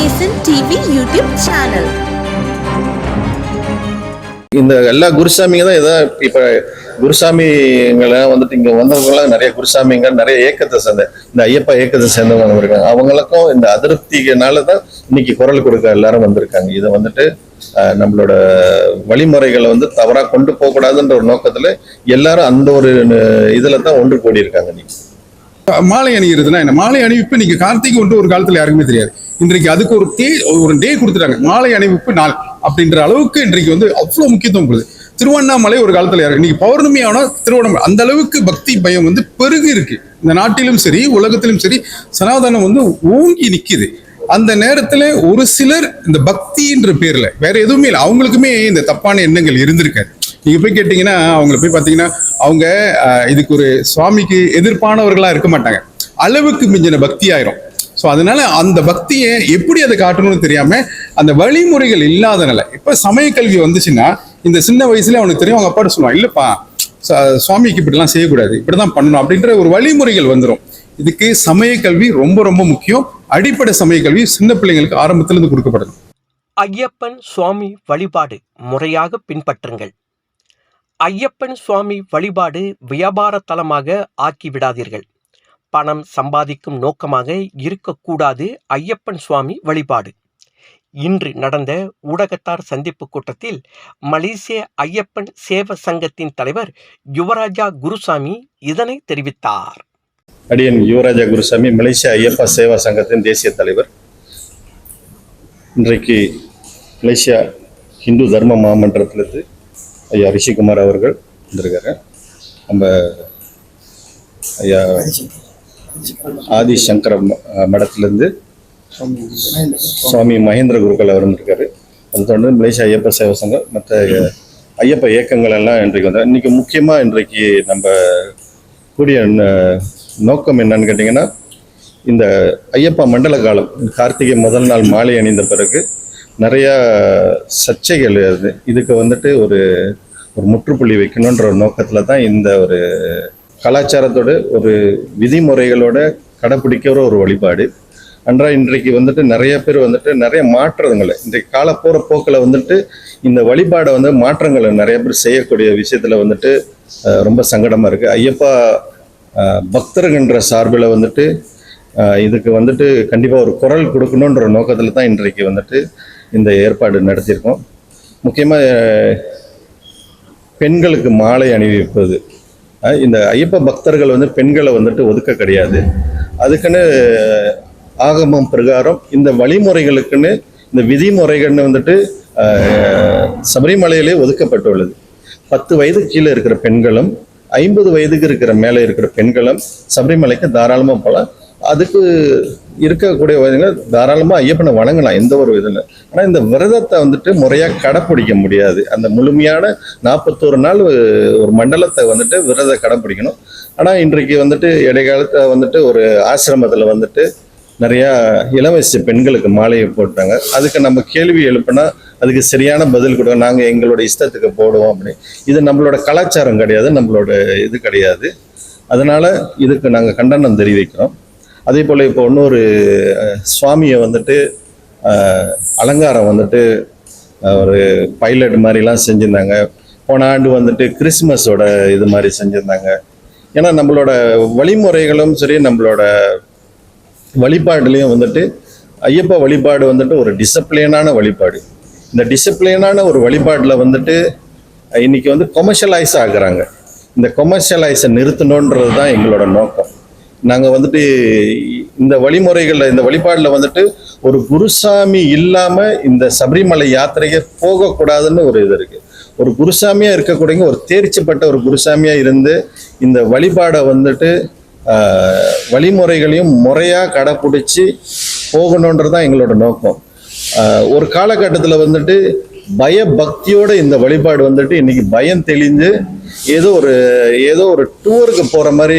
நேசன் TV YouTube channel இந்த எல்லா குருசாமிங்க தான் இதான் இப்ப குருசாமிங்களை வந்துட்டு இங்க வந்தவங்களாம் நிறைய குருசாமிங்க நிறைய ஏக்கத்தை சேர்ந்த இந்த ஐயப்பா ஏக்கத்தை சேர்ந்தவங்க இருக்காங்க. அவங்களுக்கும் இந்த அதிருப்தினால தான் இன்னைக்கு குரல் கொடுக்க எல்லாரும் வந்திருக்காங்க. இதை வந்துட்டு நம்மளோட வழிமுறைகளை வந்து தவறா கொண்டு போக கூடாதுன்ற ஒரு நோக்கத்துல எல்லாரும் அந்த ஒரு இதுல தான் ஒன்று கூடி இருக்காங்க இன்னைக்கு. மாலை அணிகிறதுனா என்ன? மாலை அணிவிப்பு நீங்க கார்த்திகை ஒன்று ஒரு காலத்துல யாருக்குமே தெரியாது. இன்றைக்கு அதுக்கு ஒரு டே ஒரு டே கொடுத்துட்டாங்க. மாலை அணிவிப்பு நாள் அப்படின்ற அளவுக்கு இன்றைக்கு வந்து அவ்வளோ முக்கியத்துவம் கொடுது திருவண்ணாமலை ஒரு காலத்தில் யாரு இன்னைக்கு பௌர்ணமி ஆனால் திருவண்ணாமலை அந்த அளவுக்கு பக்தி பயம் வந்து பெருகி இருக்கு. இந்த நாட்டிலும் சரி உலகத்திலும் சரி சனாதனம் வந்து ஓங்கி நிற்கிது அந்த நேரத்தில் ஒரு சிலர் இந்த பக்தின்ற பேரில் வேற எதுவுமே இல்லை அவங்களுக்குமே இந்த தப்பான எண்ணங்கள் இருந்திருக்காரு நீங்கள் போய் கேட்டிங்கன்னா அவங்கள போய் பார்த்தீங்கன்னா அவங்க இதுக்கு ஒரு சுவாமிக்கு எதிர்ப்பானவர்களாக இருக்க மாட்டாங்க. அளவுக்கு மிஞ்சின பக்தி ஆயிரும். ஸோ அதனால அந்த பக்தியை எப்படி அதை காட்டணும்னு தெரியாம அந்த வழிமுறைகள் இல்லாதனால இப்போ சமய கல்வி வந்துச்சுன்னா இந்த சின்ன வயசுல அவனுக்கு தெரியும் அவங்க அப்பாட்ட சொல்லுவான் இல்லப்பா சுவாமிக்கு இப்படிலாம் செய்யக்கூடாது. இப்படிதான் பண்ணணும். அப்படின்ற ஒரு வழிமுறைகள் வந்துடும் இதுக்கு சமய கல்வி ரொம்ப ரொம்ப முக்கியம். அடிப்படை சமய கல்வி சின்ன பிள்ளைங்களுக்கு ஆரம்பத்துல இருந்து கொடுக்கப்படுது ஐயப்பன் சுவாமி வழிபாடு முறையாக பின்பற்றுங்கள். ஐயப்பன் சுவாமி வழிபாடு வியாபார தலமாக ஆக்கிவிடாதீர்கள். பணம் சம்பாதிக்கும் நோக்கமாக இருக்கக்கூடாது ஐயப்பன் சுவாமி வழிபாடு. இன்று நடந்த ஊடகத்தார் சந்திப்பு கூட்டத்தில் மலேசிய ஐயப்பன் சேவ சங்கத்தின் தலைவர் யுவராஜா குருசாமி இதனை தெரிவித்தார். அடியன் யுவராஜா குருசாமி மலேசியா ஐயப்பா சேவா சங்கத்தின் தேசிய தலைவர். இன்றைக்கு மலேசியா ஹிந்து தர்ம மாமன்றத்திலிருந்து ஐயா ரிஷிகுமார் அவர்கள் வந்திருக்காரு. நம்ம ஐயா ஆதி சங்கர மடத்திலிருந்து சுவாமி மகேந்திர குருக்கள் அவர் வந்திருக்காரு அது தொடர்ந்து மலேசிய ஐயப்ப சேவா சங்கம் மற்ற ஐயப்ப இயக்கங்கள் எல்லாம் இன்றைக்கு வந்தார் இன்றைக்கி முக்கியமாக இன்றைக்கு நம்ம கூடிய நோக்கம் என்னன்னு கேட்டிங்கன்னா இந்த ஐயப்பா மண்டல காலம் கார்த்திகை முதல் நாள் மாலை அணிந்த பிறகு நிறையா சர்ச்சைகள் இருக்குது இதுக்கு வந்துட்டு ஒரு ஒரு முற்றுப்புள்ளி வைக்கணுன்ற ஒரு நோக்கத்தில் தான் இந்த ஒரு கலாச்சாரத்தோட ஒரு விதிமுறைகளோட கடைப்பிடிக்கிற ஒரு வழிபாடு. அன்றா இன்றைக்கு வந்துட்டு நிறைய பேர் வந்துட்டு நிறைய மாற்றங்களை இன்றைக்கு கால போகிற போக்கில் வந்துட்டு இந்த வழிபாடை வந்து மாற்றங்களை நிறைய பேர் செய்யக்கூடிய விஷயத்தில் வந்துட்டு ரொம்ப சங்கடமாக இருக்குது ஐயப்பா பக்தர்கின்ற பக்தர்கள்ன்ற சார்பில் வந்துட்டு இதுக்கு வந்துட்டு கண்டிப்பாக ஒரு குரல் கொடுக்கணுன்ற நோக்கத்தில் தான் இன்றைக்கு வந்துட்டு இந்த ஏற்பாடு நடத்தியிருக்கோம். முக்கியமாக பெண்களுக்கு மாலை அணிவிப்பது. இந்த ஐயப்ப பக்தர்கள் வந்து பெண்களை வந்துட்டு ஒதுக்க கிடையாது. அதுக்குன்னு ஆகமம் பிரகாரம் இந்த வழிமுறைகளுக்குன்னு இந்த விதிமுறைகள்னு வந்துட்டு சபரிமலையிலே ஒதுக்கப்பட்டுள்ளது. பத்து வயது கீழே இருக்கிற பெண்களும் ஐம்பது வயதுக்கு இருக்கிற மேலே இருக்கிற பெண்களும் சபரிமலைக்கு தாராளமாக போகலாம். அதுக்கு இருக்கக்கூடிய வயதுங்க தாராளமாக ஐயப்பனை வணங்கலாம் எந்த ஒரு இதில் ஆனால் இந்த விரதத்தை வந்துட்டு முறையாக கடைப்பிடிக்க முடியாது. அந்த முழுமையான நாற்பத்தோரு நாள் ஒரு மண்டலத்தை வந்துட்டு விரத கடைப்பிடிக்கணும். ஆனால் இன்றைக்கு வந்துட்டு இடைக்காலத்தில் வந்துட்டு ஒரு ஆசிரமத்தில் வந்துட்டு நிறையா இளம் வயசு பெண்களுக்கு மாலையை போட்டாங்க. அதுக்கு நம்ம கேள்வி எழுப்புனா அதுக்கு சரியான பதில் கொடுங்க. நாங்கள் எங்களோட இஷ்டத்துக்கு போடுவோம் அப்படின்னு. இது நம்மளோட கலாச்சாரம் கிடையாது நம்மளோட இது கிடையாது. அதனால் இதுக்கு நாங்கள் கண்டனம் தெரிவிக்கிறோம். அதே போல் இப்போ இன்னொரு சுவாமியை வந்துட்டு அலங்காரம் வந்துட்டு ஒரு பைலட் மாதிரிலாம் செஞ்சுருந்தாங்க. போன ஆண்டு வந்துட்டு கிறிஸ்மஸோட இது மாதிரி செஞ்சுருந்தாங்க. ஏன்னா நம்மளோட வழிமுறைகளும் சரி நம்மளோட வழிபாடுலேயும் வந்துட்டு ஐயப்ப வழிபாடு வந்துட்டு ஒரு டிசிப்ளினான வழிபாடு. இந்த டிசிப்ளினான ஒரு வழிபாட்டில் வந்துட்டு இன்றைக்கி இன்னைக்கு வந்து கொமர்ஷியலைஸ் ஆகுறாங்க. இந்த கொமர்ஷியலைஸை நிறுத்தணுன்றது தான் எங்களோட நோக்கம். நாங்கள் வந்துட்டு இந்த வழிமுறைகளில் இந்த வழிபாடில் வந்துட்டு ஒரு குருசாமி இல்லாமல் இந்த சபரிமலை யாத்திரைக்கு போகக்கூடாதுன்னு ஒரு இது இருக்குது ஒரு குருசாமியாக இருக்கக்கூடிய ஒரு தேர்ச்சிப்பட்ட ஒரு குருசாமியாக இருந்து இந்த வழிபாடை வந்துட்டு வழிமுறைகளையும் முறையாக கடைப்பிடிச்சி போகணுன்றது தான் எங்களோட நோக்கம். ஒரு காலகட்டத்தில் வந்துட்டு பய பக்தியோட இந்த வழிபாடு வந்துட்டு இன்னைக்கு பயம் தெளிந்து ஏதோ ஒரு ஏதோ ஒரு டூருக்கு போகிற மாதிரி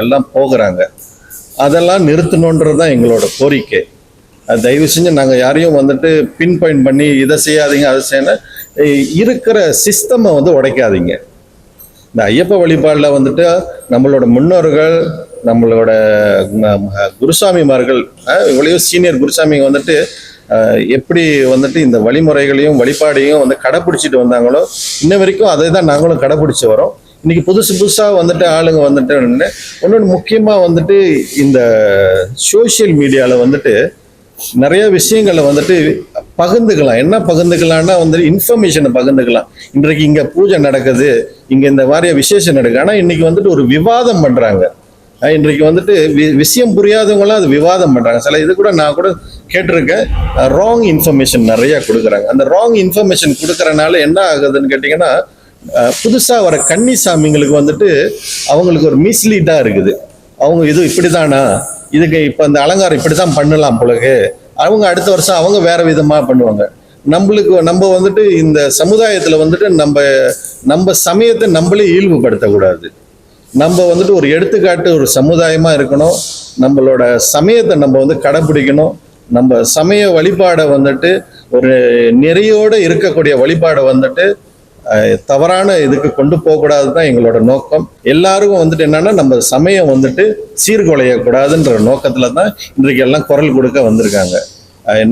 எல்லாம் போகிறாங்க. அதெல்லாம் நிறுத்தணுன்றது தான் எங்களோட கோரிக்கை. தயவு செஞ்சு நாங்கள் யாரையும் வந்துட்டு பின் பாயிண்ட் பண்ணி இதை செய்யாதீங்க அதை செய்யணும். இருக்கிற சிஸ்டமை வந்து உடைக்காதீங்க. இந்த ஐயப்ப வழிபாடில் வந்துட்டு நம்மளோட முன்னோர்கள் நம்மளோட குருசாமிமார்கள் அஹ், சீனியர் குருசாமிங்க வந்துட்டு எப்படி வந்துட்டு இந்த வழிமுறைகளையும் வழிபாடையும் வந்து கடைப்பிடிச்சிட்டு வந்தாங்களோ இன்ன வரைக்கும் அதை தான் நாங்களும் கடைப்பிடிச்சு வரோம். இன்னைக்கு புதுசு புதுசாக வந்துட்டு ஆளுங்க வந்துட்டு இன்னொன்று முக்கியமாக வந்துட்டு இந்த சோஷியல் மீடியாவில் வந்துட்டு நிறைய விஷயங்களை வந்துட்டு பகிர்ந்துக்கலாம். என்ன பகிர்ந்துக்கலாம்னா வந்து இன்ஃபர்மேஷனை பகிர்ந்துக்கலாம். இன்றைக்கு இங்கே பூஜை நடக்குது இங்கே இந்த மாதிரி விசேஷம் நடக்குது. ஆனால் இன்னைக்கு வந்துட்டு ஒரு விவாதம் பண்ணுறாங்க இன்றைக்கு வந்துட்டு வி- விஷயம் புரியாதவங்களாம் அது விவாதம் பண்ணுறாங்க சில இது கூட நான் கூட கேட்டிருக்கேன். ராங் இன்ஃபர்மேஷன் நிறையா கொடுக்குறாங்க. அந்த ராங் இன்ஃபர்மேஷன் கொடுக்குறனால என்ன ஆகுதுன்னு கேட்டிங்கன்னா புதுசாக வர கன்னி சாமிங்களுக்கு வந்துட்டு அவங்களுக்கு ஒரு மிஸ்லீடாக இருக்குது. அவங்க இது இப்படிதானா? இதுக்கு இப்போ இந்த அலங்காரம் இப்படி தான் பண்ணலாம் பிறகு அவங்க அடுத்த வருஷம் அவங்க வேற விதமாக பண்ணுவாங்க. நம்மளுக்கு நம்ம வந்துட்டு இந்த சமுதாயத்தில் வந்துட்டு நம்ம நம்ம சமயத்தை நம்மளே இழிவுபடுத்தக்கூடாது. நம்ம வந்துட்டு ஒரு எடுத்துக்காட்டு ஒரு சமுதாயமாக இருக்கணும். நம்மளோட சமயத்தை நம்ம வந்து கடைபிடிக்கணும். நம்ம சமய வழிபாடை வந்துட்டு ஒரு நிறையோடு இருக்கக்கூடிய வழிபாடை வந்துட்டு தவறான இதுக்கு கொண்டு போகக்கூடாது தான் எங்களோட நோக்கம். எல்லாருக்கும் வந்துட்டு என்னன்னா நம்ம சமயம் வந்துட்டு சீர்குலையக்கூடாதுன்ற நோக்கத்தில் தான் இன்றைக்கு எல்லாம் குரல் கொடுக்க வந்திருக்காங்க.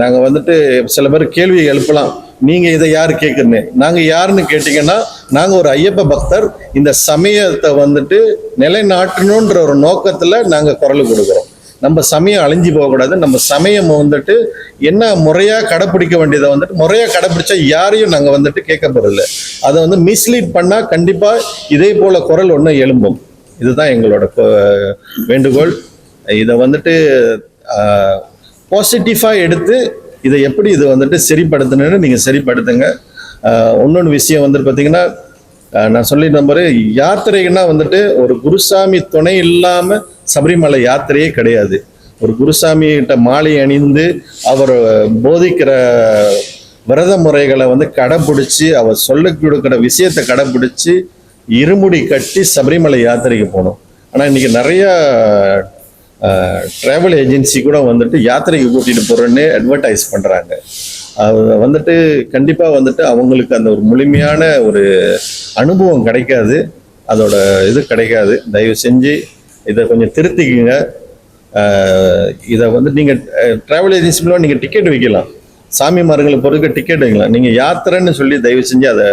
நாங்கள் வந்துட்டு சில பேர் கேள்வி எழுப்பலாம். நீங்கள் இதை யார் கேட்குறேன்னு நாங்கள் யாருன்னு கேட்டிங்கன்னா நாங்கள் ஒரு ஐயப்ப பக்தர். இந்த சமயத்தை வந்துட்டு நிலைநாட்டணுன்ற ஒரு நோக்கத்தில் நாங்கள் குரல் கொடுக்குறோம். நம்ம சமயம் அழிஞ்சு போகக்கூடாது. நம்ம சமயம் வந்துட்டு என்ன முறையாக கடைப்பிடிக்க வேண்டியதை வந்துட்டு முறையாக கடைப்பிடிச்சா யாரையும் நாங்கள் வந்துட்டு கேட்க போகிறதில்ல அதை வந்து மிஸ்லீட் பண்ணால் கண்டிப்பாக இதே போல் குரல் ஒன்று எழும்பும். இதுதான் எங்களோட வேண்டுகோள். இதை வந்துட்டு பாசிட்டிவாக எடுத்து இதை எப்படி இது வந்துட்டு சரிப்படுத்தணும்னு நீங்கள் சரிப்படுத்துங்க. இன்னொன்று விஷயம் வந்துட்டு பார்த்தீங்கன்னா நான் சொல்லியிருந்த நம்பரு யாத்திரைன்னா வந்துட்டு ஒரு குருசாமி துணை இல்லாமல் சபரிமலை யாத்திரையே கிடையாது. ஒரு குருசாமிகிட்ட மாலை அணிந்து அவர் போதிக்கிற விரத முறைகளை வந்து கடைப்பிடிச்சி அவர் சொல்ல கொடுக்குற விஷயத்தை கடைப்பிடிச்சி இருமுடி கட்டி சபரிமலை யாத்திரைக்கு போகணும் ஆனால் இன்றைக்கி நிறையா ட்ராவல் ஏஜென்சி கூட வந்துட்டு யாத்திரைக்கு கூட்டிகிட்டு போகிறேன்னு அட்வர்டைஸ் பண்ணுறாங்க வந்துட்டு கண்டிப்பாக வந்துட்டு அவங்களுக்கு அந்த ஒரு முழுமையான ஒரு அனுபவம் கிடைக்காது. அதோட இது கிடைக்காது. தயவு செஞ்சு இதை கொஞ்சம் திருத்திக்குங்க. இதை வந்து நீங்கள் ட்ராவல் ஏஜென்சி மூலம் நீங்கள் டிக்கெட் வைக்கலாம். சாமிமார்களை பொறுக்க டிக்கெட் வைக்கலாம். நீங்கள் யாத்திரைன்னு சொல்லி தயவு செஞ்சு அதை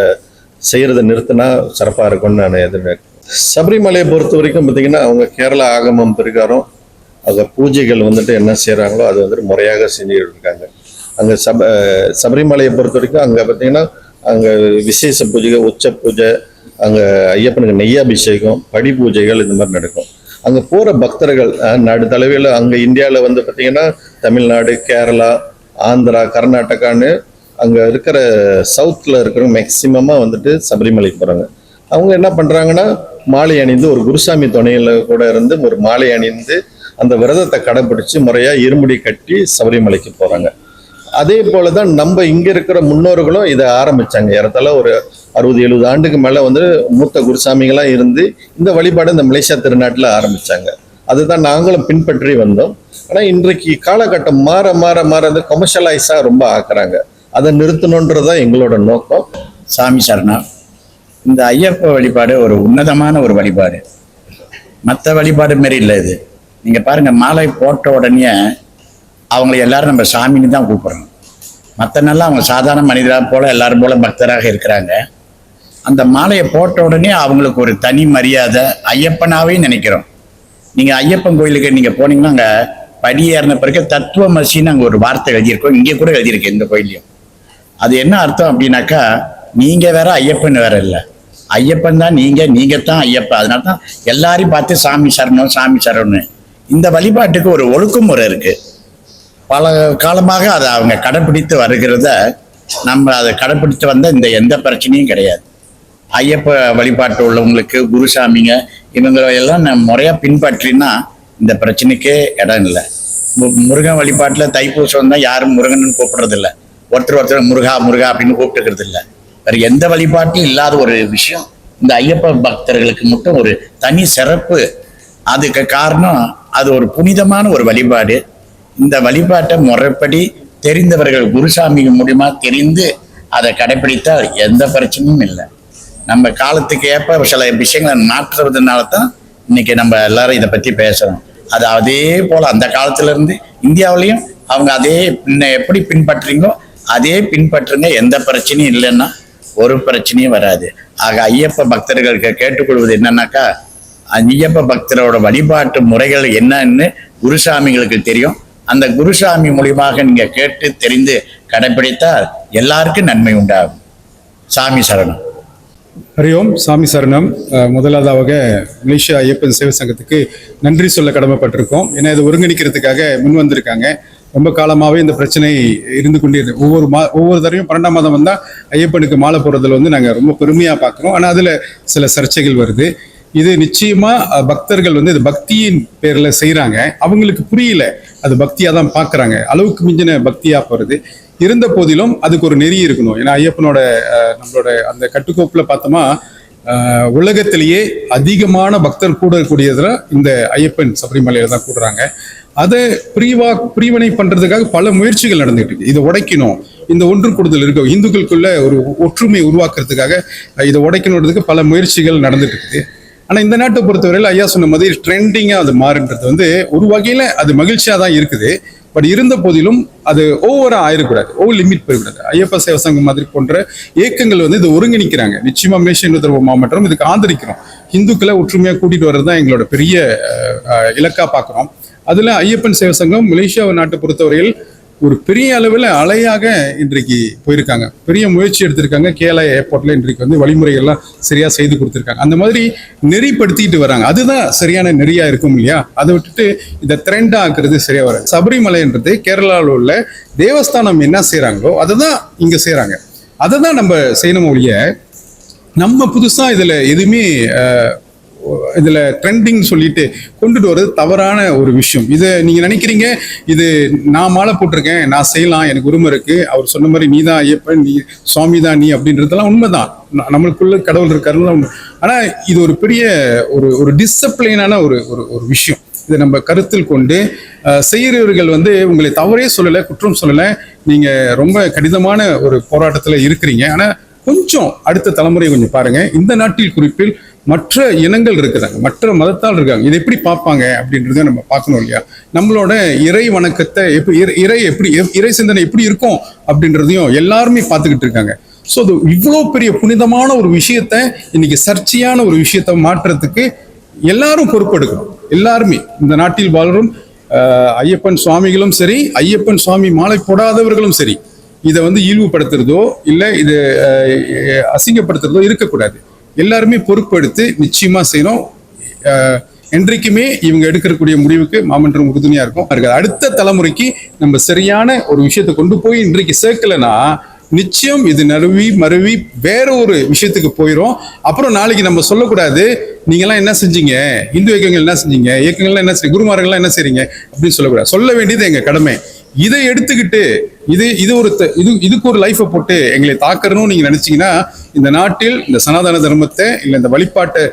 செய்கிறத நிறுத்தினா சிறப்பாக இருக்கும்னு நான் எதிர்பார்க்கிறேன் சபரிமலையை பொறுத்த வரைக்கும் பார்த்தீங்கன்னா அவங்க கேரளா ஆகமம் பிரகாரம் அதை பூஜைகள் வந்துட்டு என்ன செய்கிறாங்களோ அது வந்துட்டு முறையாக செஞ்சுட்டு இருக்காங்க. அங்கே சப சபரிமலையை பொறுத்த வரைக்கும் அங்கே பார்த்தீங்கன்னா அங்கே விசேஷ பூஜைகள் உச்ச பூஜை அங்கே ஐயப்பனுக்கு நெய்யாபிஷேகம் படி பூஜைகள் இந்த மாதிரி நடக்கும். அங்கே போகிற பக்தர்கள் நாடு தலைவியில் அங்கே இந்தியாவில் வந்து பார்த்தீங்கன்னா தமிழ்நாடு கேரளா ஆந்திரா கர்நாடகான்னு அங்கே இருக்கிற சவுத்தில் இருக்கிறவங்க மேக்சிமமாக வந்துட்டு சபரிமலைக்கு போகிறாங்க அவங்க என்ன பண்ணுறாங்கன்னா மாலை அணிந்து ஒரு குருசாமி துணையில் கூட இருந்து ஒரு மாலை அணிந்து அந்த விரதத்தை கடைப்பிடிச்சு முறையாக இருமுடி கட்டி சபரிமலைக்கு போகிறாங்க அதே போல தான் நம்ம இங்க இருக்கிற முன்னோர்களும் இதை ஆரம்பிச்சாங்க. ஏறத்தாழ ஒரு அறுபது எழுபது ஆண்டுக்கு மேல வந்து மூத்த குருசாமிகளாக இருந்து இந்த வழிபாடு இந்த மலேசியா திருநாட்டில் ஆரம்பிச்சாங்க. அதுதான் நாங்களும் பின்பற்றி வந்தோம். ஆனால் இன்றைக்கு காலகட்டம் மாற மாற மாற வந்து கொமர்ஷியலைஸா ரொம்ப ஆக்குறாங்க. அதை நிறுத்தணுன்றது தான் எங்களோட நோக்கம். சாமி சரணா இந்த ஐயப்ப வழிபாடு ஒரு உன்னதமான ஒரு வழிபாடு. மற்ற வழிபாடு மாரி இல்லை இது. நீங்கள் பாருங்கள் மாலை போட்ட உடனே அவங்களை எல்லாரும் நம்ம சாமின்னு தான் கூப்பிட்றோம். மற்ற நாள்லாம் அவங்க சாதாரண மனிதராக போல எல்லாரும் போல பக்தராக இருக்கிறாங்க. அந்த மாலையை போட்ட உடனே அவங்களுக்கு ஒரு தனி மரியாதை ஐயப்பனாவே நினைக்கிறோம். நீங்கள் ஐயப்பன் கோயிலுக்கு நீங்கள் போனீங்கன்னா அங்கே படியேறின பிறகு தத்துவமசின்னு அங்கே ஒரு வார்த்தை எழுதியிருக்கோம். இங்கே கூட எழுதியிருக்கு இந்த கோயிலையும் அது என்ன அர்த்தம் அப்படின்னாக்கா நீங்கள் வேற ஐயப்பன் வேற இல்லை. ஐயப்பன் தான் நீங்கள் நீங்கள் தான் ஐயப்பன் அதனால தான் எல்லாரையும் பார்த்து சாமி சரணம் சாமி சரணம் இந்த வழிபாட்டுக்கு ஒரு ஒழுக்குமுறை இருக்குது பல காலமாக அதை அவங்க கடைப்பிடித்து வருகிறத நம்ம அதை கடைப்பிடித்து வந்த இந்த எந்த பிரச்சனையும் கிடையாது. ஐயப்ப வழிபாட்டு உள்ளவங்களுக்கு குருசாமிங்க இவங்களை எல்லாம் நம்ம முறையாக பின்பற்றினா இந்த பிரச்சனைக்கே இடம் இல்லை. மு- முருகன் வழிபாட்டில் தைப்பூசம் தான் யாரும் முருகன் கூப்பிடுறதில்ல. ஒருத்தர் ஒருத்தர் முருகா முருகா அப்படின்னு கூப்பிட்டுக்கிறது இல்லை வேற எந்த வழிபாட்டும் இல்லாத ஒரு விஷயம் இந்த ஐயப்ப பக்தர்களுக்கு மட்டும் ஒரு தனி சிறப்பு. அதுக்கு காரணம் அது ஒரு புனிதமான ஒரு வழிபாடு. இந்த வழிபாட்டை முறைப்படி தெரிந்தவர்கள் குருசாமி மூலியமா தெரிந்து அதை கடைபிடித்தால் எந்த பிரச்சனையும் இல்லை. நம்ம காலத்துக்கு ஏற்ப சில விஷயங்களை மாற்றுறதுனால தான் இன்னைக்கு நம்ம எல்லாரும் இதை பத்தி பேசுறோம். அது அதே போல அந்த காலத்துல இருந்து இந்தியாவிலையும் அவங்க அதே பின்ன எப்படி பின்பற்றுறீங்களோ அதே பின்பற்றுங்க. எந்த பிரச்சனையும் இல்லைன்னா ஒரு பிரச்சனையும் வராது. ஆக ஐயப்ப பக்தர்களுக்கு கேட்டுக்கொள்வது என்னன்னாக்கா ஐயப்ப பக்தரோட வழிபாட்டு முறைகள் என்னன்னு குருசாமிகளுக்கு தெரியும். அந்த குருசாமி மூலியமாக நீங்கள் கேட்டு தெரிந்து கடைபிடித்தால் எல்லாருக்கும் நன்மை உண்டாகும். சாமி சரணம். ஹரி ஓம் சாமி சரணம். முதலாவதாக மலேசியா ஐயப்பன் சேவை சங்கத்துக்கு நன்றி சொல்ல கடமைப்பட்டிருக்கோம். ஏன்னா இதை ஒருங்கிணைக்கிறதுக்காக முன் வந்திருக்காங்க. ரொம்ப காலமாகவே இந்த பிரச்சனை இருந்து கொண்டிருந்த ஒவ்வொரு மா ஒவ்வொரு தடவையும் பன்னெண்டாம் மாதம் வந்தால் ஐயப்பனுக்கு மாலை போடுறதுல வந்து நாங்கள் ரொம்ப பெருமையாக பார்க்குறோம். ஆனால் அதில் சில சர்ச்சைகள் வருது. இது நிச்சயமா பக்தர்கள் வந்து இது பக்தியின் பேர்ல செய்யறாங்க அவங்களுக்கு புரியல. அது பக்தியா தான் பாக்குறாங்க. அளவுக்கு மிஞ்சின பக்தியா போறது. இருந்த போதிலும் அதுக்கு ஒரு நெறி இருக்கணும். ஏன்னா ஐயப்பனோட நம்மளோட அந்த கட்டுக்கோப்புல பார்த்தோமா உலகத்திலேயே அதிகமான பக்தர் கூடக்கூடியதுல இந்த ஐயப்பன் சபரிமலையில தான் கூடுறாங்க. அதை பிரிவா பிரிவினை பண்றதுக்காக பல முயற்சிகள் நடந்துட்டு இருக்கு. இதை உடைக்கணும். இந்த ஒன்று கூடுதல் இருக்க இந்துக்களுக்குள்ள ஒரு ஒற்றுமை உருவாக்குறதுக்காக இதை உடைக்கணுன்றதுக்கு பல முயற்சிகள் நடந்துட்டு இருக்குது ஆனால் இந்த நாட்டை பொறுத்தவரையில் ஐயா சொன்ன மாதிரி ட்ரெண்டிங்காக அது மாறுன்றது வந்து ஒரு வகையில் அது மகிழ்ச்சியாக தான் இருக்குது. பட் இருந்த போதிலும் அது ஓவராக ஆயிடக்கூடாது ஓவர் oh, லிமிட் போயிடக்கூடாது ஐயப்ப சேவ சங்கம் மாதிரி போன்ற இயக்கங்கள் வந்து இதை ஒருங்கிணைக்கிறாங்க. நிச்சயமாக மேஷன் உத்தரவு மாவட்டம் இதுக்கு ஆதரிக்கிறோம். இந்துக்களை ஒற்றுமையாக கூட்டிகிட்டு வர்றது தான் எங்களோட பெரிய இலக்காக பார்க்குறோம். இலக்கா ஐயப்பன் சேவ சங்கம் மலேசியா நாட்டை பொறுத்தவரையில் ஒரு பெரிய அளவில் அலையாக இன்றைக்கு போயிருக்காங்க. பெரிய முயற்சி எடுத்திருக்காங்க. கேரளா ஏர்போர்ட்டில் இன்றைக்கு வந்து வழிமுறைகள்லாம் சரியாக செய்து கொடுத்துருக்காங்க. அந்த மாதிரி நெறிப்படுத்திட்டு வராங்க. அதுதான் சரியான நெறியாக இருக்கும் இல்லையா? அதை விட்டுட்டு இதை ட்ரெண்ட் ஆக்குறது சரியாக வராது. சபரிமலைன்றது கேரளாவில் உள்ள தேவஸ்தானம் என்ன செய்கிறாங்களோ அதை தான் இங்கே செய்கிறாங்க அதை தான் நம்ம செய்யணும் ஒழிய நம்ம புதுசாக இதில் எதுவுமே இதில் ட்ரெண்டிங் சொல்லிட்டு கொண்டுட்டு வர்றது தவறான ஒரு விஷயம். இதை நீங்கள் நினைக்கிறீங்க? இது நான் மாலை போட்டிருக்கேன் நான் செய்யலாம் எனக்கு உரிமை இருக்குது அவர் சொன்ன மாதிரி நீ தான் ஐயப்பன் நீ சுவாமி தான் நீ அப்படின்றதெல்லாம் உண்மைதான். நம்மளுக்குள்ள கடவுள் இருக்காருலாம் ஆனால் இது ஒரு பெரிய ஒரு ஒரு டிசப்ளைனான ஒரு ஒரு ஒரு விஷயம். இதை நம்ம கருத்தில் கொண்டு செய்கிறவர்கள் வந்து உங்களை தவறே சொல்லலை குற்றம் சொல்லலை. நீங்கள் ரொம்ப கடினமான ஒரு போராட்டத்தில் இருக்கிறீங்க. ஆனால் கொஞ்சம் அடுத்த தலைமுறை கொஞ்சம் பாருங்கள் இந்த நாட்டில் குறிப்பில் மற்ற இனங்கள் இருக்கிறாங்க மற்ற மதத்தால் இருக்காங்க. இதை எப்படி பார்ப்பாங்க அப்படின்றத நம்ம பார்க்கணும் இல்லையா? நம்மளோட இறை வணக்கத்தை எப்படி இறை- இறை எப்படி இறை சிந்தனை எப்படி இருக்கும் அப்படின்றதையும் எல்லாருமே பார்த்துக்கிட்டு இருக்காங்க. ஸோ அது இவ்வளோ பெரிய புனிதமான ஒரு விஷயத்த இன்னைக்கு சர்ச்சையான ஒரு விஷயத்த மாற்றுறதுக்கு எல்லாரும் பொறுப்பெடுக்கணும். எல்லாருமே. இந்த நாட்டில் வாழும் ஐயப்பன் சுவாமிகளும் சரி ஐயப்பன் சுவாமி மாலை போடாதவர்களும் சரி இதை வந்து இழிவுபடுத்துறதோ இல்லை இது அசிங்கப்படுத்துறதோ இருக்கக்கூடாது. எல்லாருமே பொறுப்பெடுத்து நிச்சயமா செய்யணும். என்றைக்குமே இவங்க எடுக்கக்கூடிய முடிவுக்கு மாமன்றம் உறுதுணையா இருக்கும். இருக்காது. அடுத்த தலைமுறைக்கு நம்ம சரியான ஒரு விஷயத்தை கொண்டு போய் இன்றைக்கு சேர்க்கலைன்னா நிச்சயம் இது நறுவி மருவி வேற ஒரு விஷயத்துக்கு போயிடும் அப்புறம் நாளைக்கு நம்ம சொல்லக்கூடாது நீங்கெல்லாம் என்ன செஞ்சீங்க? இந்து இயக்கங்கள் என்ன செஞ்சீங்க? இயக்கங்கள்லாம் என்ன செய்ய குருமார்கள்லாம் என்ன செய்றீங்க? அப்படின்னு சொல்லக்கூடாது. சொல்ல வேண்டியது எங்க கடமை. இதை எடுத்துக்கிட்டு இது இது ஒரு த- இது இதுக்கு ஒரு லைஃபை போட்டு எங்களை தாக்கறணும்னு நீங்க நினைச்சீங்கன்னா இந்த நாட்டில் இந்த சனாதன தர்மத்தை இல்லை இந்த வழிபாட்டை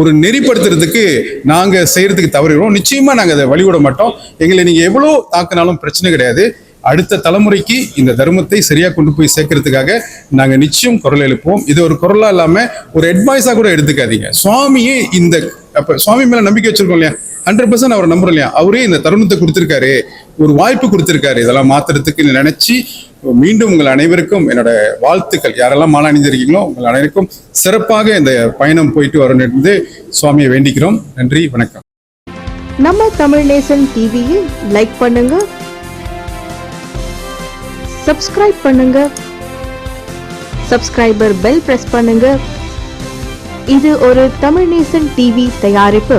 ஒரு நெறிப்படுத்துறதுக்கு நாங்கள் செய்யறதுக்கு தவறுகிறோம் நிச்சயமா நாங்கள் அதை வழிவிட மாட்டோம். எங்களை நீங்க எவ்வளோ தாக்குனாலும் பிரச்சனை கிடையாது. அடுத்த தலைமுறைக்கு இந்த தர்மத்தை சரியா கொண்டு போய் சேர்க்கறதுக்காக நாங்கள் நிச்சயம் குரல் எழுப்புவோம். இது ஒரு குரலா இல்லாம ஒரு அட்வைஸா கூட எடுத்துக்காதீங்க. சுவாமியே இந்த அப்ப சுவாமி மேல நம்பிக்கை வச்சிருக்கோம் இல்லையா? ஹண்ட்ரட் பர்சன்ட் அவரை நம்புறோம் இல்லையா? அவரே இந்த தருணத்தை கொடுத்திருக்காரு. ஒரு வாய்ப்பு கொடுத்துருக்காரு. இதெல்லாம் மாத்துறதுக்கு நினைச்சு மீண்டும் உங்கள் அனைவருக்கும் என்னோட வாழ்த்துக்கள். யாரெல்லாம் மாலை அணிந்திருக்கீங்களோ உங்கள் அனைவருக்கும் சிறப்பாக இந்த பயணம் போயிட்டு வரணும் என்று சுவாமியை வேண்டிக்கிறோம். நன்றி வணக்கம். நம்ம தமிழ் நேசன் டிவியில் லைக் பண்ணுங்க. சப்ஸ்கிரைப் பண்ணுங்க. சப்ஸ்கிரைபர் பெல் பிரஸ் பண்ணுங்க. இது ஒரு தமிழ் நேசன் டிவி தயாரிப்பு.